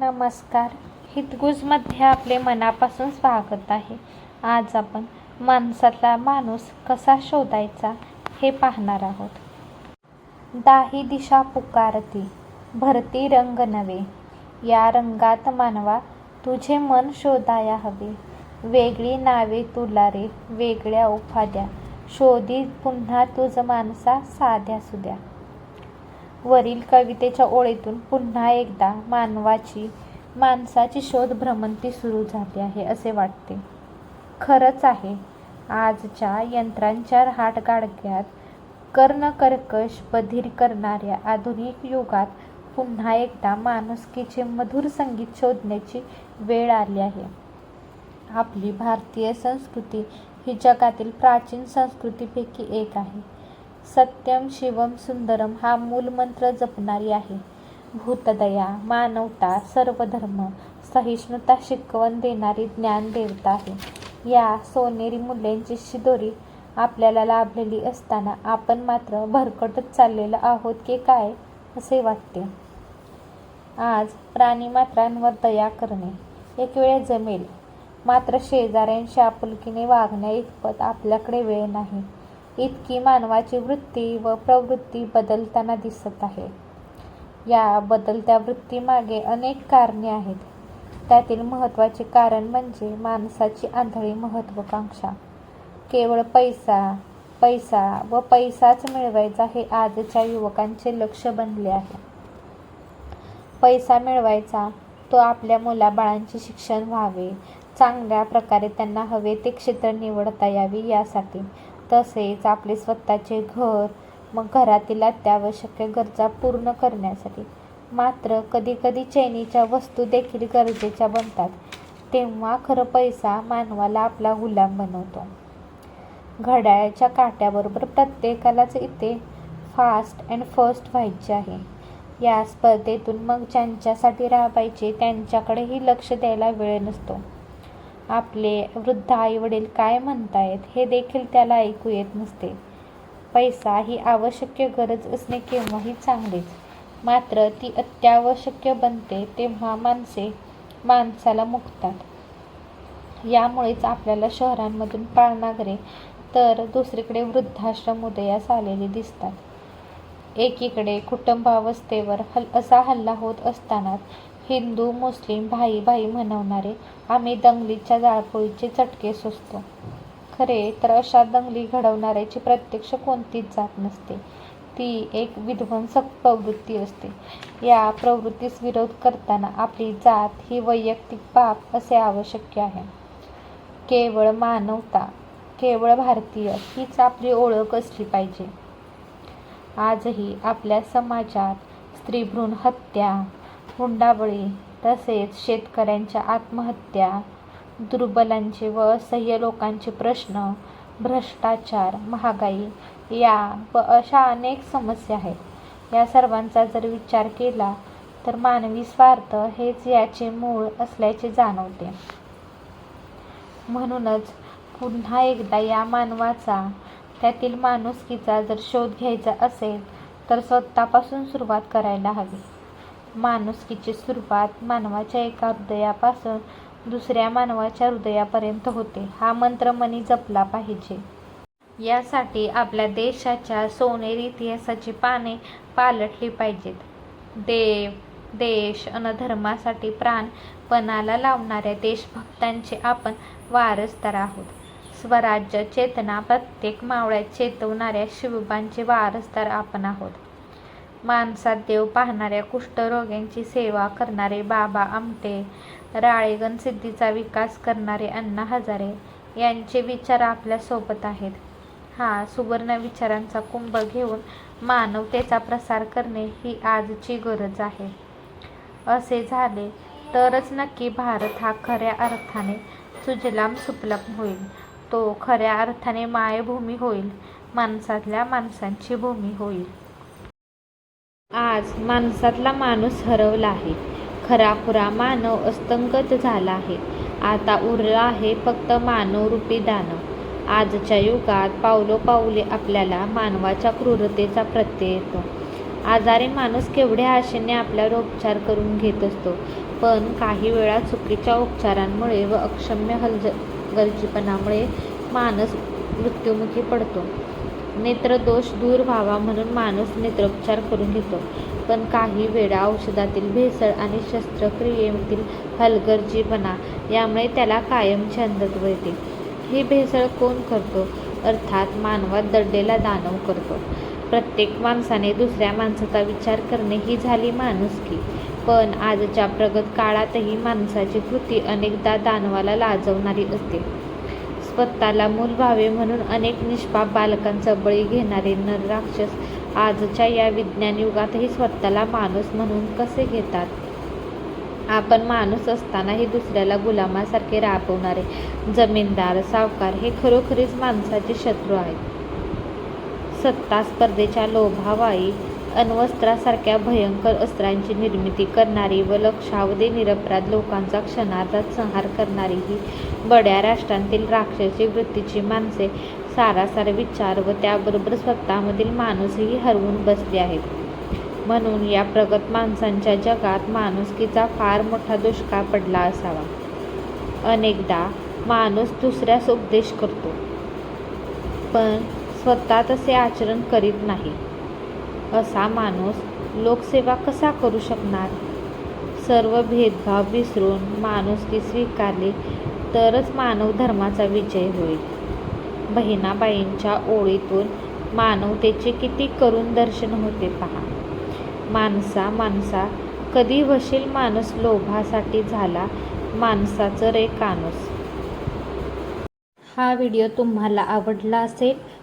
नमस्कार. हितगुजमध्ये आपले मनापासून स्वागत आहे. आज आपण माणसातला माणूस कसा शोधायचा हे पाहणार आहोत. दाही दिशा पुकारती भरती रंग नवे या रंगात मानवा तुझे मन शोधाया हवे. वेगळी नावे तुला रे वेगळ्या उफाद्या शोधी पुन्हा तुझ माणसा साध्या सुद्या. वरील कवितेच्या ओळीतून पुन्हा एकदा मानवाची माणसाची शोध भ्रमंती सुरू झाली आहे असे वाटते. खरंच आहे आजच्या यंत्रांच्या हाटगाडग्यात कर्णकर्कश बधीर करणाऱ्या आधुनिक युगात पुन्हा एकदा माणुसकीचे मधुर संगीत शोधण्याची वेळ आली आहे. आपली भारतीय संस्कृती ही जगातील प्राचीन संस्कृतीपैकी एक आहे. सत्यम शिवम सुंदरम हा मूलमंत्र जपणारी आहे. भूतदया मानवता सर्वधर्म सहिष्णुता शिकवण देणारी ज्ञानदेवता आहे. या सोनेरी मूल्यांची शिदोरी आपल्याला लाभलेली असताना आपण मात्र भरकटत चाललेलो आहोत की काय असे वाटते. आज प्राणीमात्रांवर दया करणे एक वेळ जमेल. मात्र शेजाऱ्यांशी आपुलकीने वागण्या इतपत आपल्याकडे वेळ नाही. इतकी मानवाची वृत्ती व प्रवृत्ती बदलताना दिसत आहे. या बदलत्या वृत्तीमागे अनेक कारणे आहेत. त्यातील महत्त्वाचे कारण म्हणजे माणसाची आंधळी महत्त्वाकांक्षा. केवळ पैसा पैसा व पैसाच मिळवायचा हे आजच्या युवकांचे लक्ष बनले आहे. पैसा मिळवायचा तो आपल्या मुलाबाळांचे शिक्षण व्हावे चांगल्या प्रकारे त्यांना हवे ते क्षेत्र निवडता यावे यासाठी तसेच आपले स्वतःचे घर मग घरातील अत्यावश्यक गरजा पूर्ण करण्यासाठी. मात्र कधीकधी चैनीच्या वस्तू देखील गरजेच्या बनतात. तेव्हा खरं पैसा मानवाला आपला गुलाम बनवतो. घड्याळाच्या काट्याबरोबर प्रत्येकालाच इथे फास्ट अँड फर्स्ट व्हायचे आहे. या स्पर्धेतून मग ज्यांच्यासाठी राबायचे त्यांच्याकडेही लक्ष द्यायला वेळ नसतो. आपले वृद्ध आईवडील काय म्हणतायत हे देखील त्याला ऐकू येत नसते. पैसा ही आवश्यक गरज असणे केव्हाही चांगलीच. मात्र ती अत्यावश्यक बनते तेव्हा माणसे माणसाला मुकतात. यामुळेच आपल्याला शहरांमधून पाळनाघरे तर दुसरीकडे वृद्धाश्रम उदयास आलेले दिसतात. एकीकडे कुटुंबावस्थेवर हल असा हल्ला होत असतानाच हिंदू मुस्लिम भाई भाई म्हणवणारे आम्ही दंगलीच्या जाळपोळीचे चटके सोसतो. खरे तर अशा दंगली घडवणाऱ्याची प्रत्यक्ष कोणतीच जात नसते. ती एक विध्वंसक प्रवृत्ती असते. या प्रवृत्तीस विरोध करताना आपली जात ही वैयक्तिक बाब असे आवश्यक आहे. केवळ मानवता केवळ भारतीय हीच आपली ओळख असली पाहिजे. आजही आपल्या समाजात स्त्रीभ्रूण हत्या हुंडाबळी तसेच शेतकऱ्यांच्या आत्महत्या दुर्बलांचे व असह्य लोकांचे प्रश्न भ्रष्टाचार महागाई या व अशा अनेक समस्या आहेत. या सर्वांचा जर विचार केला तर मानवी स्वार्थ हेच याचे मूळ असल्याचे जाणवते. म्हणूनच पुन्हा एकदा या मानवाचा त्यातील माणुसकीचा जर शोध घ्यायचा असेल तर स्वतःपासून सुरुवात करायला हवी. माणुसकीची सुरुवात मानवाच्या एका हृदयापासून दुसऱ्या मानवाच्या हृदयापर्यंत होते. हा मंत्र मनी जपला पाहिजे. यासाठी आपल्या देशाच्या सोनेरी इतिहासाची पाने पालटली पाहिजेत. देव देश अन धर्मासाठी प्राण पणाला लावणाऱ्या देशभक्तांचे आपण वारसदार आहोत. स्वराज्य चेतना प्रत्येक मावळ्यात चेतवणाऱ्या शिवबांचे वारसदार आपण आहोत. माणसात देव पाहणाऱ्या कुष्ठरोग्यांची सेवा करणारे बाबा आमटे राळेगण सिद्धीचा विकास करणारे अण्णा हजारे यांचे विचार आपल्यासोबत आहेत. हा सुवर्ण विचारांचा कुंभ घेऊन मानवतेचा प्रसार करणे ही आजची गरज आहे. असे झाले तरच नक्की भारत हा खऱ्या अर्थाने सुजलाम सुपलम होईल. तो खऱ्या अर्थाने मायभूमी होईल. माणसातल्या माणसांची भूमी होईल. आज माणसातला माणूस हरवला आहे. खराखुरा मानव अस्तंगत झाला आहे. आता उरला आहे फक्त मानवरूपी दानव आजच्या युगात पावलोपाऊले आपल्याला मानवाच्या क्रूरतेचा प्रत्यय येतो. आजारी माणूस केवढ्या आशेने आपल्यावर उपचार करून घेत असतो पण काही वेळा चुकीच्या उपचारांमुळे व अक्षम्य हलज गरजीपणामुळे माणूस मृत्युमुखी पडतो. नेत्रदोष दूर व्हावा म्हणून माणूस नेत्रोपचार करून घेतो. पण काही वेळा औषधातील भेसळ आणि शस्त्रक्रियेतील हलगर्जीपणा यामुळे त्याला कायम छंदत्व येते. ही भेसळ कोण करतो? अर्थात मानवात दडलेला दानव करतो. प्रत्येक माणसाने दुसऱ्या माणसाचा विचार करणे ही झाली माणुसकी. पण आजच्या प्रगत काळातही माणसाची कृती अनेकदा दानवाला लाजवणारी असते. स्वतःला मूल व्हावे म्हणून अनेक निष्पाप बालकांचा बळी घेणारे नर-राक्षस आजच्या या विज्ञान युगातही स्वतःला माणूस म्हणून कसे घेतात? आपण माणूस असतानाही दुसऱ्याला गुलामासारखे राबवणारे जमीनदार, सावकार हे खरोखरीच माणसाचे शत्रू आहेत. सत्ता स्पर्धेच्या लोभावाई अण्वस्त्रासारख्या भयंकर अस्त्रांची निर्मिती करणारी व लक्षावधी निरपराध लोकांचा क्षणार्धात संहार करणारी ही बड्या राष्ट्रांतील राक्षसी वृत्तीची माणसे सारासार विचार व त्याबरोबर स्वतःमधील माणूसही हरवून बसली आहेत. म्हणून या प्रगत माणसांच्या जगात माणुसकीचा फार मोठा दुष्काळ पडला असावा. अनेकदा माणूस दुसऱ्यास उपदेश करतो, पण स्वतः तसे आचरण करीत नाही. असा माणूस लोकसेवा कसा करू शकणार? सर्व भेदभाव विसरून माणुसकी स्वीकारली तरच मानव धर्माचा विजय होईल. बहिणाबाईंच्या ओळीतून मानवतेचे किती करून दर्शन होते पहा. माणसा, माणसा, कधी व्हशील माणूस लोभासाठी झाला माणसाचं रे कानूस. हा व्हिडिओ तुम्हाला आवडला असेल